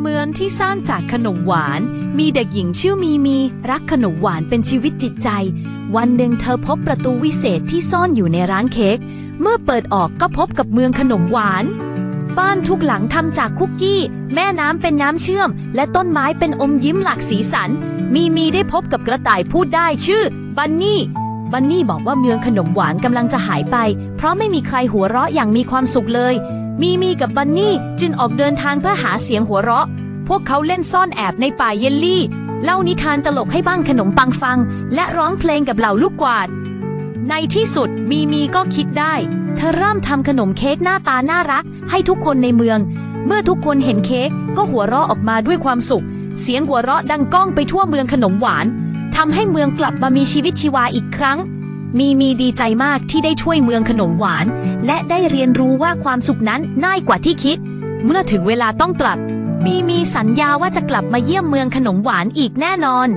เมืองที่สร้างจากขนมหวาน มีเด็กหญิงชื่อมีมี รักขนมหวานเป็นชีวิตจิตใจ วันหนึ่งเธอพบประตูวิเศษที่ซ่อนอยู่ในร้านเค้กเมื่อเปิดออกก็พบกับเมืองขนมหวาน บ้านทุกหลังทำจากคุกกี้ แม่น้ำเป็นน้ำเชื่อม และต้นไม้เป็นอมยิ้มหลากสีสัน มีมีได้พบกับกระต่ายพูดได้ชื่อ บันนี่บันนี่บอกว่าเมืองขนมหวานกำลังจะหายไป เพราะไม่มีใครหัวเราะอย่างมีความสุขเลย มีมีกับบันนี่จึงออกเดินทางเพื่อหาเสียงหัวเราะ พวกเขาเล่นซ่อนแอบในป่าเยลลี่ เล่านิทานตลกให้บ้างขนมปังฟัง และร้องเพลงกับเหล่าลูกกวาด ในที่สุดมีมีก็คิดได้ เธอเริ่มทำขนมเค้กหน้าตาน่ารัก ให้ทุกคนในเมือง เมื่อทุกคนเห็นเค้กก็หัวเราะออกมาด้วยความสุข เสียงหัวเราะดังก้องไปทั่วเมืองขนมหวานทำให้เมืองกลับมามีชีวิตชีวาอีกครั้ง มีมีดีใจมากที่ได้ช่วยเมืองขนมหวาน และได้เรียนรู้ว่าความสุขนั้นง่ายกว่าที่คิด เมื่อถึงเวลาต้องกลับ มีมีสัญญาว่าจะกลับมาเยี่ยมเมืองขนมหวานอีกแน่นอน